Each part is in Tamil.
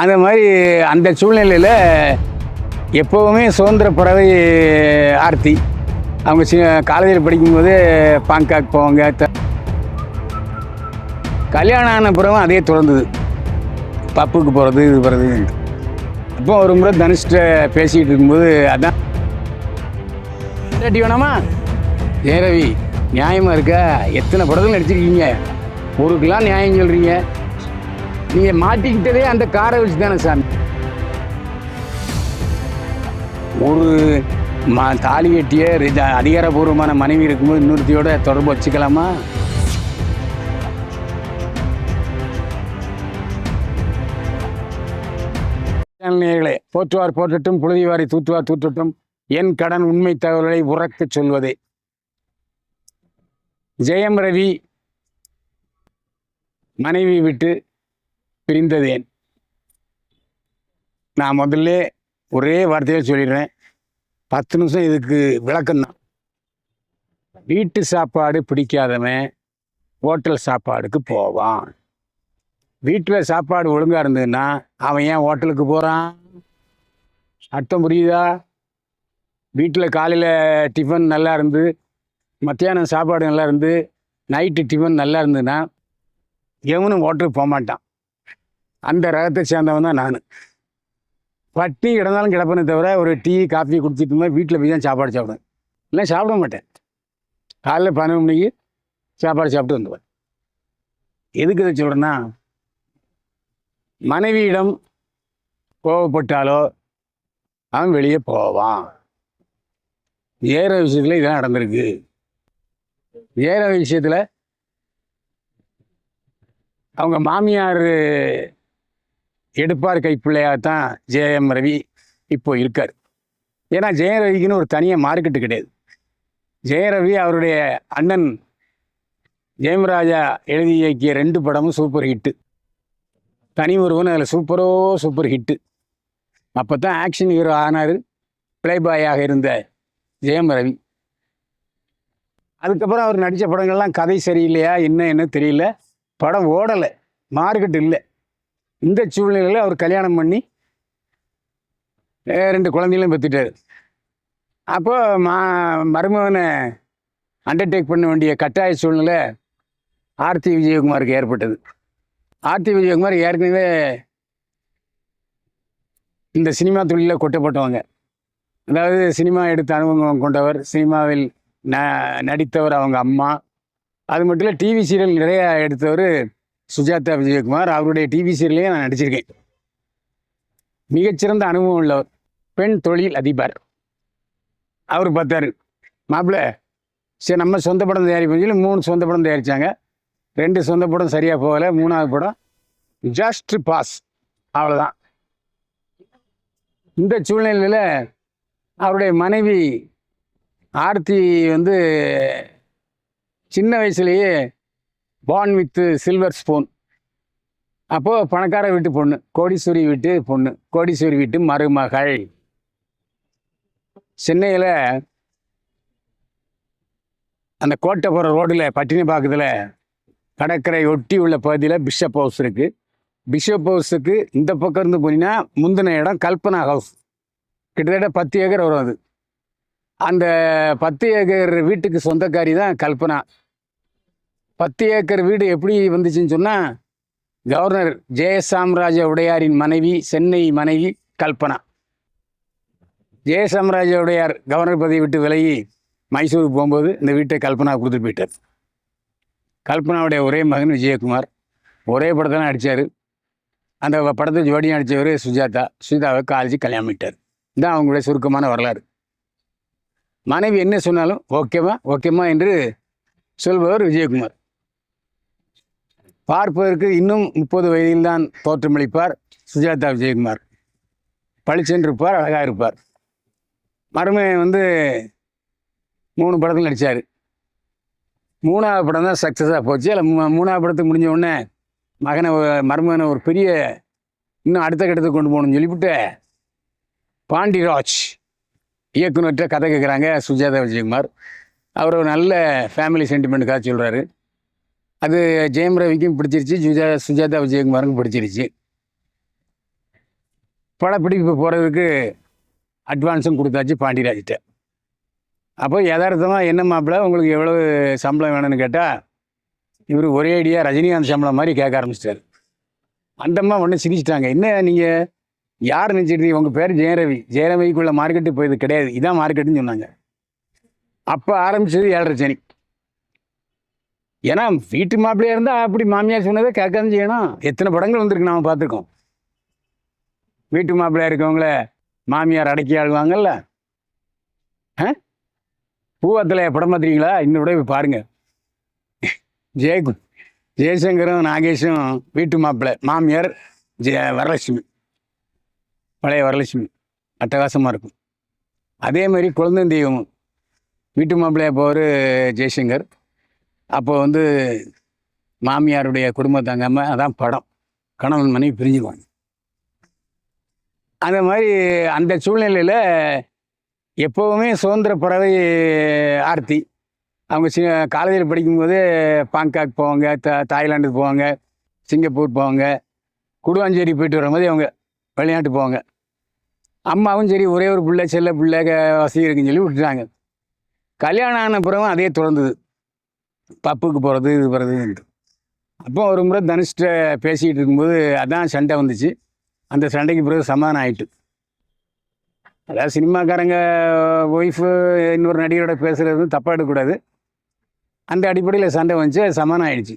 அந்த மாதிரி அந்த சூழ்நிலையில் எப்போவுமே சுதந்திர பறவை ஆர்த்தி. அவங்க சி காலேஜில் படிக்கும்போது பாங்காக் போவாங்க. கல்யாணம் ஆன பிறகு அதே தொடர்ந்தது. பப்புக்கு போகிறது இது போகிறது அப்போ ஒரு முறை தனுஷ்ட பேசிக்கிட்டு இருக்கும்போது அதான். ரெட்டி வேணாமா ஜெயரவி நியாயமாக இருக்கா? எத்தனை படத்தில் நடிச்சிருக்கீங்க? ஒருக்கெல்லாம் நியாயம் சொல்கிறீங்க நீங்கள் மாட்டிக்கிட்டதே அந்த காரை வச்சு தானே சாமி. ஒரு மா தாலி கட்டிய அதிகாரப்பூர்வமான மனைவி இருக்கும்போது இன்னொருத்தியோட தொடர்பு வச்சுக்கலாமா? நேயர்களே போற்றுவார் போற்றட்டும் புழுதிவாரி தூற்றுவார் தூற்றட்டும் என் கடன் உண்மை தகவல்களை உறக்கச் சொல்வதே. ஜெயம் ரவி மனைவி விட்டு பிரிந்ததேன். நான் முதல்ல ஒரே வார்த்தையாக சொல்லிடுறேன். பத்து நிமிஷம் இதுக்கு விளக்கம்தான் வீட்டு சாப்பாடு பிடிக்காதவன் ஹோட்டல் சாப்பாடுக்கு போவான். வீட்டில் சாப்பாடு ஒழுங்காக இருந்ததுன்னா அவன் ஏன் ஹோட்டலுக்கு போகிறான் அர்த்தம் புரியுதா? வீட்டில் காலையில் டிஃபன் நல்லா இருந்து மத்தியானம் சாப்பாடு நல்லா இருந்து நைட்டு டிஃபன் நல்லா இருந்ததுன்னா எவனும் ஹோட்டலுக்கு போக மாட்டான் அந்த ரகத்தை சேர்ந்தவன் தான் நான். பட்டி கிடந்தாலும் கிடப்பேனே தவிர ஒரு டீ காஃபி குடிச்சிட்டு இருந்தால் வீட்டில் போய் தான் சாப்பாடு சாப்பிடுவேன். இல்லை சாப்பிட மாட்டேன். காலைல பன்னெண்டு மணிக்கு சாப்பாடு சாப்பிட்டு வந்துடுவேன். எதுக்கு இதை சொல்கிறேன்னா மனைவியிடம் கோவப்பட்டாலோ அவன் வெளியே போவான். ஏற விஷயத்தில் இதெல்லாம் நடந்திருக்கு. ஏற விஷயத்தில் அவங்க மாமியார் எடுப்பார் கைப்பிள்ளையாக தான் ஜெயம் ரவி இப்போ இருக்கார். ஏன்னா ஜெய ரவிக்குன்னு ஒரு தனியாக மார்க்கெட்டு கிடையாது. ஜெயரவி அவருடைய அண்ணன் ஜெயம்ராஜா எழுதி இயக்கிய ரெண்டு படமும் சூப்பர் ஹிட்டு. தனி ஒருவன் அதில் சூப்பரோ சூப்பர் ஹிட்டு. அப்போ தான் ஆக்ஷன் ஹீரோ ஆனார் பிளேபாயாக இருந்த ஜெயம் ரவி. அதுக்கப்புறம் அவர் நடித்த படங்கள்லாம் கதை சரியில்லையா என்ன என்ன தெரியல. படம் ஓடலை மார்க்கெட் இல்லை. இந்த சூழ்நிலையில் அவர் கல்யாணம் பண்ணி ரெண்டு குழந்தைகளும் பெற்றுட்டார். அப்போ மா மருமகனை அண்டர்டேக் பண்ண வேண்டிய கட்டாய சூழ்நிலை ஆர்த்தி விஜயகுமாருக்கு ஏற்பட்டது. ஆர்த்தி விஜயகுமார் ஏற்கனவே இந்த சினிமா தொழிலில் கொட்டப்பட்டவங்க. அதாவது சினிமா எடுத்த அனுபவம் கொண்டவர் சினிமாவில் ந நடித்தவர் அவங்க அம்மா. அது மட்டும் இல்லை டிவி சீரியல் நிறையா எடுத்தவர் சுஜாதா விஜயகுமார் அவருடைய டிவி சீரியல்லையே நான் நடிச்சிருக்கேன். மிகச்சிறந்த அனுபவம் உள்ளவர் பெண் தொழில் அதிபர். அவர் பார்த்தாரு மாப்பிள்ள சரி நம்ம சொந்த படம் தயாரிப்போம் சொல்லி மூணு சொந்த படம் தயாரித்தாங்க ரெண்டு சொந்த படம் சரியாக போகலை மூணாவது படம் ஜஸ்ட் பாஸ் அவ்வளோதான் இந்த சூழ்நிலையில் அவருடைய மனைவி ஆர்த்தி வந்து சின்ன வயசுலேயே பார்ன் வித்து சில்வர் ஸ்பூன். அப்போது பணக்கார வீட்டு பொண்ணு கோடீஸ்வரி வீட்டு பொண்ணு கோடீஸ்வரி வீட்டு மருமகள். சென்னையில் அந்த கோட்டைப்புறம் ரோட்டில் பட்டினப்பாக்கத்தில் கடற்கரை ஒட்டி உள்ள பகுதியில் பிஷப் ஹவுஸ் இருக்குது பிஷப் ஹவுஸுக்கு இந்த பக்கம் இருந்து போனீங்கன்னா முந்தின இடம் கல்பனா ஹவுஸ் கிட்டத்தட்ட பத்து ஏக்கர் வரும் அது. அந்த பத்து ஏக்கர் வீட்டுக்கு சொந்தக்காரி தான் கல்பனா. பத்து ஏக்கர் வீடு எப்படி வந்துச்சுன்னு சொன்னால் கவர்னர் ஜெயசாம்ராஜ உடையாரின் மனைவி சென்னை மனைவி கல்பனா. ஜெயசாம்ராஜ உடையார் கவர்னர் பதவி விட்டு விலகி மைசூருக்கு போகும்போது இந்த வீட்டை கல்பனா கொடுத்துட்டு போயிட்டார். கல்பனாவுடைய ஒரே மகன் விஜயகுமார். ஒரே படத்தை தான் நடித்தார் அந்த படத்தை ஜோடியாக நடித்தவர் சுஜாதா. சுஜாதாவை காலேஜ் கல்யாணம் பண்ணிட்டார். இதுதான் அவங்களுடைய சுருக்கமான வரலாறு. மனைவி என்ன சொன்னாலும் ஓகேவா? ஓகேமா என்று சொல்பவர் விஜயகுமார். பார்ப்பதற்கு இன்னும் முப்பது வயதில்தான் தோற்றமளிப்பார். சுஜாதா விஜயகுமார். பளிச்சென்று இருப்பார் அழகாக இருப்பார். மருமையன் வந்து மூணு படத்தில் நடித்தார் மூணாவது படம் தான் சக்ஸஸாக போச்சு. அதில் மூணாவது படத்துக்கு முடிஞ்ச உடனே மகனை மருமகனை ஒரு பெரிய இன்னும் அடுத்த கட்டத்துக்கு கொண்டு போகணும்னு சொல்லிவிட்டு பாண்டிராஜ் இயக்குநர்கிட்ட கதை கேட்குறாங்க சுஜாதா விஜயகுமார். அவர் ஒரு நல்ல ஃபேமிலி சென்டிமெண்ட்டுக்காக சொல்கிறாரு அது ஜெயம் ரவிக்கும் பிடிச்சிருச்சு சுஜா சுஜாதா விஜயகுமாருக்கும் பிடிச்சிருச்சு. படப்பிடிப்பு போகிறதுக்கு அட்வான்ஸும் கொடுத்தாச்சு பாண்டியராஜ்கிட்ட. அப்போ யதார்த்தமாக என்ன மாப்பிள்ள உங்களுக்கு எவ்வளவு சம்பளம் வேணும்னு கேட்டால் இவர் ஒரே அடியாக ரஜினிகாந்த் சம்பளம் மாதிரி கேட்க ஆரம்பிச்சிட்டாரு. அந்தம்மா ஒன்று சிரிச்சிட்டாங்க. என்ன நீங்கள் யார் நினச்சிட்டு உங்கள் பேர் ஜெயரவி. ஜெயரவிக்குள்ளே மார்க்கெட்டு போயது கிடையாது. இதான் மார்க்கெட்டுன்னு சொன்னாங்க. அப்போ ஆரம்பிச்சது ஏழரை சனி. ஏன்னா வீட்டு மாப்பிள்ளையா இருந்தால் அப்படி மாமியார் சொன்னதை கேட்காதான் செய்யணும். எத்தனை படங்கள் வந்திருக்கு நாம பார்த்துருக்கோம். வீட்டு மாப்பிள்ளையா இருக்கவங்கள மாமியார் அடக்கி ஆழ்வாங்கல்ல ஆ? பூவத்தில் படம் பார்த்துறீங்களா இன்னும் விட போய் பாருங்க. ஜெய ஜெயசங்கரும் நாகேஷும் வீட்டு மாப்பிள்ளை மாமியார் ஜெய வரலட்சுமி. பழைய வரலட்சுமி. அட்டகாசமாக இருக்கும். அதே மாதிரி குழந்தை தெய்வம் வீட்டு மாப்பிள்ளையா போவர் ஜெய்சங்கர். அப்போ வந்து மாமியாருடைய குடும்பம் அதான் படம். கணவன் மனைவி பிரிஞ்சுக்குவாங்க. அந்த மாதிரி அந்த சூழ்நிலையில் எப்போவுமே சுதந்திர பறவை ஆர்த்தி. அவங்க சி காலேஜில் படிக்கும்போது பாங்காக் போவாங்க த தாய்லாண்டுக்கு போவாங்க சிங்கப்பூர் போவாங்க குடுவாஞ்சேரி போயிட்டு வரும்போது அவங்க வெளிநாட்டு போவாங்க. அம்மாவும் சரி ஒரே ஒரு பிள்ளை செல்ல பிள்ளை வசதி இருக்குன்னு சொல்லி விட்டுட்டாங்க. கல்யாணம் ஆன பிறகும் அதே தொடர்ந்தது. பப்புக்கு போகிறது இது போகிறதுன்ட்டு அப்போ ஒரு முறை தனுஷ்ட பேசிக்கிட்டு இருக்கும்போது அதான் சண்டை வந்துச்சு. அந்த சண்டைக்கு பிறகு சமாதானம் ஆயிட்டு. அதாவது சினிமாக்காரங்க ஒய்ஃபு இன்னொரு நடிகரோட பேசுகிறது வந்து தப்பாக எடுக்கக்கூடாது. அந்த அடிப்படையில் சண்டை வந்துச்சு அது சமாதானம் ஆயிடுச்சு.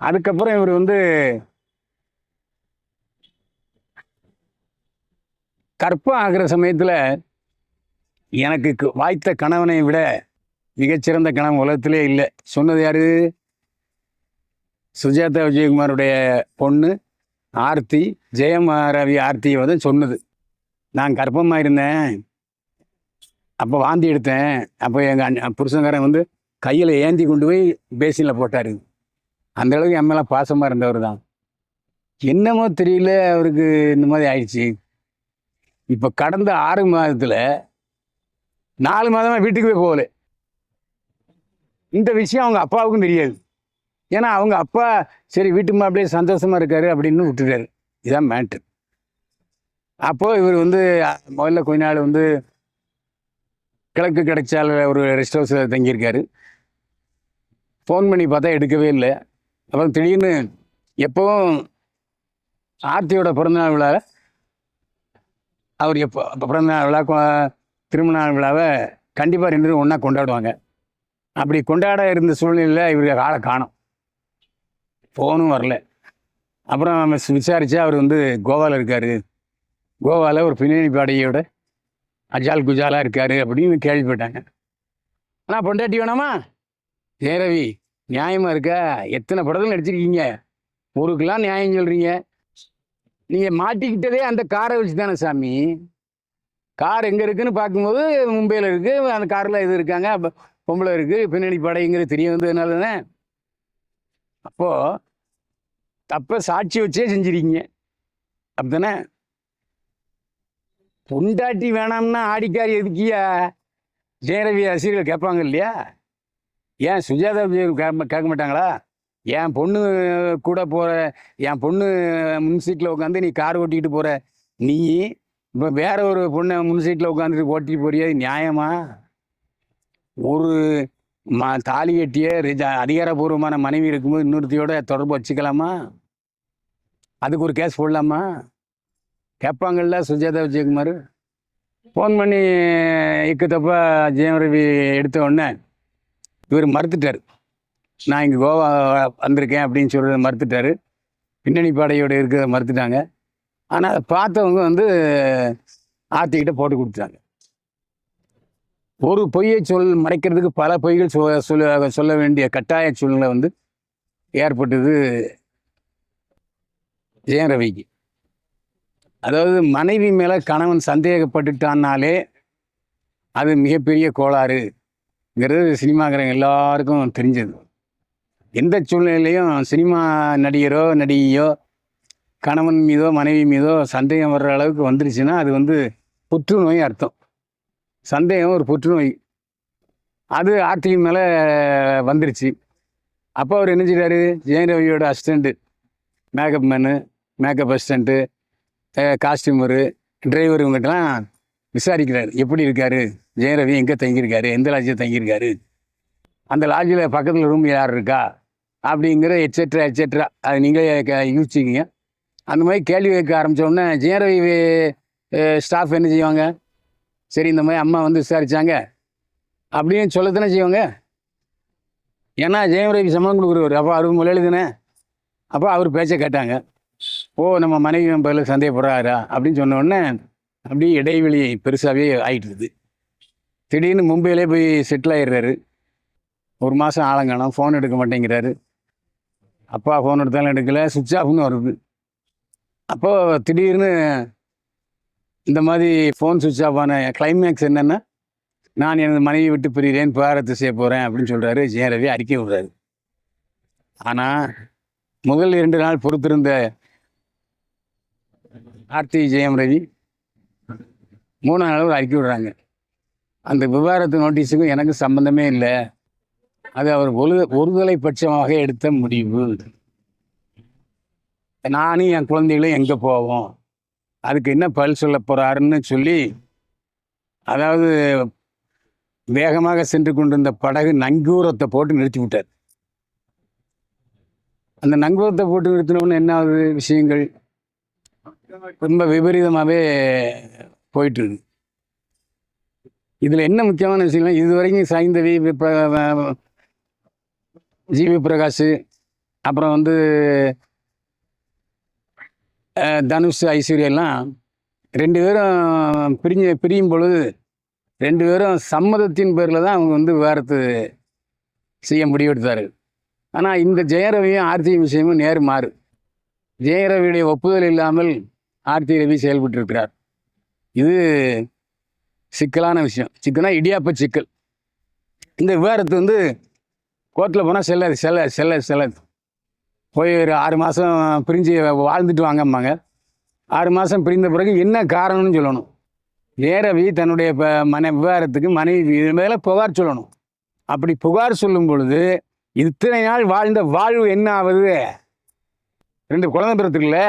அதுக்கப்புறம் இவர் வந்து கற்பம் ஆகிற சமயத்தில் எனக்கு வாய்த்த கணவனை விட மிகச்சிறந்த கணவன் உலகத்திலே இல்லை. சொன்னது யாரு? சுஜாதா விஜயகுமாருடைய பொண்ணு ஆர்த்தி ஜெயமாரவி ஆர்த்தியை வந்து சொன்னது. நான் கர்ப்பமாக இருந்தேன். அப்போ வாந்தி எடுத்தேன். அப்போ எங்கள் அண்ணன் புருஷங்காரன் வந்து கையில் ஏந்தி கொண்டு போய் பேசினில் போட்டார். அந்த அளவுக்கு என் மேலே பாசமாக இருந்தவர் தான். என்னமோ தெரியல அவருக்கு இந்த மாதிரி ஆயிடுச்சு. இப்போ கடந்த ஆறு மாதத்தில் நாலு மாதமாக வீட்டுக்கு போய் போகலை. இந்த விஷயம் அவங்க அப்பாவுக்கும் தெரியாது. ஏன்னா அவங்க அப்பா சரி வீட்டு மாப்பிள்ளையே சந்தோஷமாக இருக்காரு அப்படின்னு விட்டுட்டாரு. இதான் மேட்ரு அப்போது இவர் வந்து முதல்ல கொஞ்ச நாள் வந்து கிழக்கு கிடைச்சால ஒரு ரெஸ்ட் ஹவுஸில் தங்கியிருக்காரு. ஃபோன் பண்ணி பார்த்தா எடுக்கவே இல்லை. அப்புறம் திடீர்னு எப்போவும் ஆர்த்தியோட பிறந்தநாள் விழாவை அவர் எப்போ பிறந்தநாள் விழா திருமண நாள் விழாவை கண்டிப்பாக ரெண்டு பேரும் ஒன்றா கொண்டாடுவாங்க. அப்படி கொண்டாட இருந்த சூழ்நிலையில் இவருக்கு ஆளை காணும். ஃபோனும் வரல. அப்புறம் நம்ம அவர் வந்து கோவாவில் இருக்கார். கோவாவில் ஒரு பின்னணி பாடகியோட அஜால் குஜாலாக இருக்கார் அப்படின்னு கேள்விப்பட்டாங்க. ஆனால் பொண்டாட்டி வேணாமா? ஏ ரவி நியாயமாக இருக்கா? எத்தனை படத்தில் நடிச்சிருக்கீங்க? ஊருக்கெல்லாம் நியாயம் சொல்கிறீங்க நீங்கள் மாட்டிக்கிட்டதே அந்த காரை வச்சு தானே சாமி. கார் எங்கே இருக்குன்னு பார்க்கும்போது மும்பையில் இருக்குது அந்த காரில் இது இருக்காங்க. அப்போ பொம்பளை இருக்குது பின்னணி படைங்கிறது தெரிய வந்ததுனால தானே அப்போது தப்பை சாட்சி வச்சே செஞ்சிருக்கீங்க. அப்படிதானே பொண்டாட்டி வேணாம்னா ஆடிக்காரி எதுக்கியா? ஜெயரவி ரசிகர்கள் கேட்பாங்க இல்லையா? ஏன் சுஜாதா கேட்க மாட்டாங்களா? என் பொண்ணு கூட போகிற என் பொண்ணு முன் சீட்டில் உட்காந்து நீ கார் ஓட்டிக்கிட்டு போகிற நீ இப்போ வேற ஒரு பொண்ணை முன் சீட்டில் உட்காந்துட்டு ஓட்டிட்டு போறியா? நியாயமா? ஒரு ம தாலி கட்டிய அதிகாரபூர்வமான அதிகாரப்பூர்வமான மனைவி இருக்கும்போது இன்னொருத்தையோட தொடர்பு வச்சுக்கலாமா? அதுக்கு ஒரு கேஸ் போடலாமா? கேட்பாங்கள்ல சுஜாதா விஜயகுமார். ஃபோன் பண்ணி இக்கு தப்பா ஜெயம் ரவி எடுத்த உடனே இவர் மறுத்துட்டார். நான் இங்கே கோவா வந்திருக்கேன் அப்படின்னு சொல்கிறத மறுத்துட்டார். பின்னணி பாடையோட இருக்கிறத மறுத்துட்டாங்க. ஆனால் அதை பார்த்தவங்க வந்து ஆர்த்திக்கிட்ட போட்டு கொடுத்தாங்க ஒரு பொய்யை சொல் மறைக்கிறதுக்கு பல பொய்கள் சொ- சொல்ல சொல்ல வேண்டிய கட்டாய சூழ்நிலை வந்து ஏற்பட்டது ஜெயம் ரவிக்கு. அதாவது மனைவி மேலே கணவன் சந்தேகப்பட்டுட்டான்னாலே அது மிகப்பெரிய கோளாறுங்கிறது சினிமாக்காரங்க எல்லாருக்கும் தெரிஞ்சது. எந்த சூழ்நிலையிலையும் சினிமா நடிகரோ நடிகையோ கணவன் மீதோ மனைவி மீதோ சந்தேகம் வர்ற அளவுக்கு வந்துருச்சுன்னா அது வந்து புற்றுநோய் அர்த்தம். சந்தேகம் ஒரு புற்றுநோய். அது ஆர்த்திக்கு மேலே வந்துருச்சு. அப்போ அவர் என்ன செய்கிறாரு Jayan ரவியோட assistant makeup man makeup assistant costumer driver இவங்ககிட்டலாம் விசாரிக்கிறாரு. எப்படி இருக்காரு? ஜெயரவி எங்கே தங்கியிருக்காரு? எந்த லாட்ஜில் தங்கியிருக்காரு? அந்த லாட்ஜில் பக்கத்தில் ரூம் யார் இருக்கா? அப்படிங்கிற எட்ஸெட்ரா எட்ஸெட்ரா அது நீங்களே க- அந்த மாதிரி கேள்வி கேட்க ஆரம்பிச்ச உடனே ஜெயரவி ஸ்டாஃப் என்ன செய்வாங்க? சரி இந்த மாதிரி அம்மா வந்து விசாரிச்சாங்க. அப்படின்னு சொல்லத்தானே செய்வாங்க? ஏன்னா ஜெயரவி சம்பளம் கொடுக்குறவர். அப்போ அவர் தானே அப்போ அவர் பேச்சை கேட்டாங்க. ஓ நம்ம மனைவி நம்பரில் சந்தேகப்படுறாரா? அப்படின்னு சொன்ன உடனே அப்படியே இடைவெளி பெருசாகவே ஆகிட்டுருது திடீர்னு மும்பையிலே போய் செட்டில் ஆயிடுறாரு. ஒரு மாதம் ஆளங்கானம் ஃபோன் எடுக்க மாட்டேங்கிறாரு. அப்பா ஃபோன் எடுத்தாலும் எடுக்கலை சுவிட்ச் ஆஃப்னு வருது. அப்போது திடீர்னு இந்த மாதிரி ஃபோன் சுவிட்ச் ஆஃப் ஆன கிளைமேக்ஸ் என்னென்னா நான் எனது மனைவி விட்டு பிரிகிறேன் பாரத்து செய்ய போகிறேன் அப்படின்னு சொல்கிறாரு ஜெயரவி அறிக்கை விடுறாரு. ஆனால் முதல் இரண்டு நாள் பொறுத்திருந்த கார்த்தி ஜெயம் ரவி மூணாம் நாள் ஒரு அறிக்கை விடுறாங்க. அந்த விவகாரத்து நோட்டீஸுக்கும் எனக்கு சம்மந்தமே இல்லை. அது அவர் ஒரு ஒருதலை பட்சமாக எடுத்த முடிவு. நானும் என் குழந்தைகளும் எங்கே போவோம்? அதுக்கு என்ன பதில் சொல்ல போகிறாருன்னு சொல்லி அதாவது வேகமாக சென்று கொண்டிருந்த படகு நங்கூரத்தை போட்டு நிறுத்தி விட்டார். அந்த நங்கூரத்தை போட்டு நிறுத்தினோன்னு என்ன ஆகுது விஷயங்கள்? ரொம்ப விபரீதமாகவே போயிட்டுருக்கு. இதில் என்ன முக்கியமான விஷயம்னா இது வரைக்கும் வி விப்ர- ஜிவி பிரகாஷ் அப்புறம் வந்து தனுஷ் ஐஸ்வர்யெல்லாம் ரெண்டு பேரும் பிரிஞ்சு பிரியும் பொழுது ரெண்டு பேரும் சம்மதத்தின் பேரில் தான் அவங்க வந்து விவாகரத்து செய்ய முடிவெடுத்தார்கள் ஆனால் இந்த ஜெயரவியும் ஆர்த்தி விஷயமும் நேர் மாறு. ஜெயரவியுடைய ஒப்புதல் இல்லாமல் ஆர்த்தி ரவி செயல்பட்டு இருக்கிறார். இது சிக்கலான விஷயம். சிக்கனா இடியாப்ப சிக்கல். இந்த விவகாரத்து வந்து கோர்ட்டில் போனால் செல்லாது செல்ல செல்ல செல்லாது. போய் ஒரு ஆறு மாதம் பிரிஞ்சு வாழ்ந்துட்டு வாங்கம்பாங்க. ஆறு மாதம் பிரிந்த பிறகு என்ன காரணம்னு சொல்லணும். ஏரவி தன்னுடைய ப மன விவகாரத்துக்கு மனைவி இது மேலே புகார் சொல்லணும். அப்படி புகார் சொல்லும் பொழுது இத்தனை நாள் வாழ்ந்த வாழ்வு என்ன ஆகுது? ரெண்டு குழந்தை பிறத்துக்குல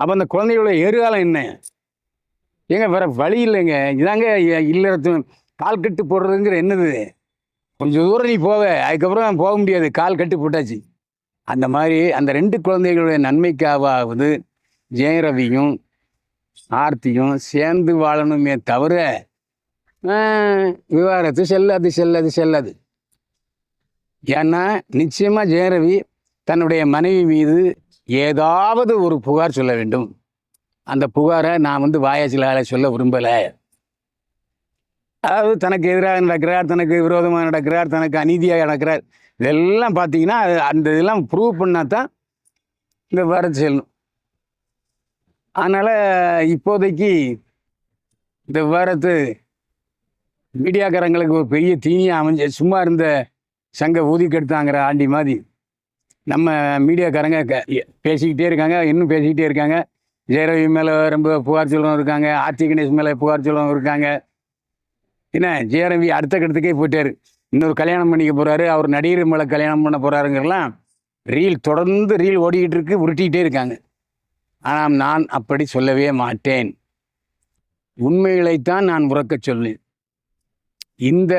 அப்போ அந்த குழந்தையோட எதிர்காலம் என்ன? ஏங்க வேற வழி இல்லைங்க. இதாங்க இல்லறத்து கால் கட்டு போடுறதுங்கிற என்னது? கொஞ்சம் தூரம் நீ போவே. அதுக்கப்புறம் போக முடியாது. கால் கட்டு போட்டாச்சு. அந்த மாதிரி அந்த ரெண்டு குழந்தைகளுடைய நன்மைக்காவது ஜெயரவியும் ஆர்த்தியும் சேர்ந்து வாழணுமே தவிர ஆஹ், விவாகரத்து செல்லாது செல்லாது செல்லாது. ஏன்னா நிச்சயமாக ஜெயரவி தன்னுடைய மனைவி மீது ஏதாவது ஒரு புகார் சொல்ல வேண்டும். அந்த புகாரை நான் வந்து வாயாச்சிலால சொல்ல விரும்பலை. அதாவது தனக்கு எதிராக நடக்கிறார் தனக்கு விரோதமாக நடக்கிறார் தனக்கு அநீதியாக நடக்கிறார். இதெல்லாம் பார்த்தீங்கன்னா அது- அந்த இதெல்லாம் ப்ரூவ் பண்ணால் தான் இந்த வர செல்லணும். அதனால் இப்போதைக்கு இந்த விவரத்து மீடியாக்காரங்களுக்கு ஒரு பெரிய தீனியாக அமைஞ்ச சும்மா இருந்த சங்க ஊதிக்கெடுத்தாங்கிற ஆண்டி மாதிரி நம்ம மீடியாக்காரங்க க- பேசிக்கிட்டே இருக்காங்க இன்னும் பேசிக்கிட்டே இருக்காங்க. ஜெயரவி மேலே ரொம்ப புகார் சொல்லவும் இருக்காங்க ஆர்த்தி கணேஷ் மேலே புகார் சொல்லவும் இருக்காங்க. என்ன ஜெயரவி அடுத்த கட்டத்துக்கே போயிட்டாரு. இன்னொரு கல்யாணம் பண்ணிக்க போகிறாரு அவர் நடிகர் மேலே கல்யாணம் பண்ண போகிறாருங்கிறலாம் ரீல் தொடர்ந்து ரீல் ஓடிக்கிட்டு இருக்கு உருட்டிக்கிட்டே இருக்காங்க. ஆனால் நான் அப்படி சொல்லவே மாட்டேன். உண்மைகளைத்தான் நான் உறக்கச் சொல்லேன் இந்த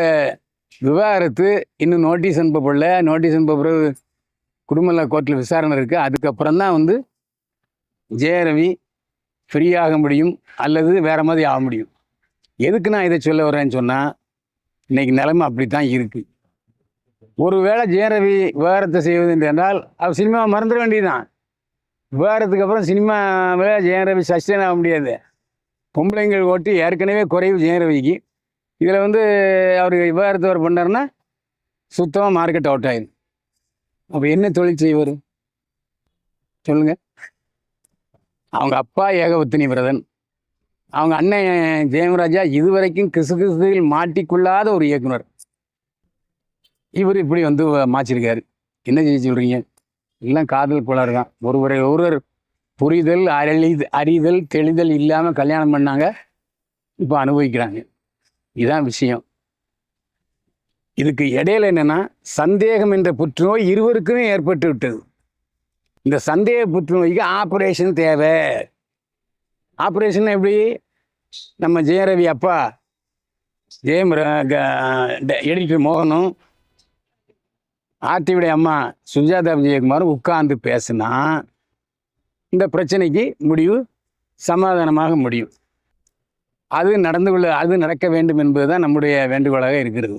விவகாரத்து இன்னும் நோட்டீஸ் அனுப்பப்படல. நோட்டீஸ் அனுப்ப பிறகு குடும்பநல கோர்ட்டில் விசாரணை இருக்குது அதுக்கப்புறம் தான் வந்து ஜெயரவி ஃப்ரீயாக முடியும் அல்லது வேறு மாதிரி ஆக முடியும். எதுக்கு நான் இதை சொல்ல வரேன்னு சொன்னால் இன்னைக்கு நிலைமை அப்படி தான் இருக்குது ஒருவேளை ஜெயரவி விவகாரத்தை செய்வது என்றால் அவர் சினிமா மறந்துட வேண்டியதுதான். விவகாரத்துக்கு அப்புறம் சினிமாவில் ஜெயரவி சஸ்டெயின் ஆக முடியாது. பொம்பளைங்கள் ஓட்டு ஏற்கனவே குறைவு ஜெயரவிக்கு. இதில் வந்து அவர் விவகாரத்தை அவர் பண்ணாருன்னா சுத்தமாக மார்க்கெட் அவுட் ஆயிடும் அப்போ என்ன தொழில் செய்வார்? சொல்லுங்கள் அவங்க அப்பா ஏகபத்தினி விரதன். அவங்க அண்ணன் ஜெயமராஜா இதுவரைக்கும் கிசு கிசுவில் மாட்டிக்கொள்ளாத ஒரு இயக்குனர். இவர் இப்படி வந்து மாச்சிருக்காரு என்ன செய்ய சொல்கிறீங்க எல்லாம் காதல் கோளாறு தான் ஒருவரை ஒருவர் புரிதல் அரளி அறிதல் தெளிதல் இல்லாமல் கல்யாணம் பண்ணாங்க. இப்போ அனுபவிக்கிறாங்க. இதுதான் விஷயம். இதுக்கு இடையில என்னன்னா சந்தேகம் என்ற புற்றுநோய் இருவருக்குமே ஏற்பட்டு விட்டது இந்த சந்தேக புற்றுநோய்க்கு ஆப்ரேஷன் தேவை. ஆப்ரேஷன் எப்படி? நம்ம ஜெயரவி அப்பா ஜெயம் எடிட்டர் மோகனும் ஆர்டிவிடைய அம்மா சுஜாதா விஜயகுமாரும் உட்கார்ந்து பேசினா இந்த பிரச்சனைக்கு முடிவு சமாதானமாக முடியும். அது நடந்து கொள்ள அது நடக்க வேண்டும் என்பதுதான் நம்முடைய வேண்டுகோளாக இருக்கிறது.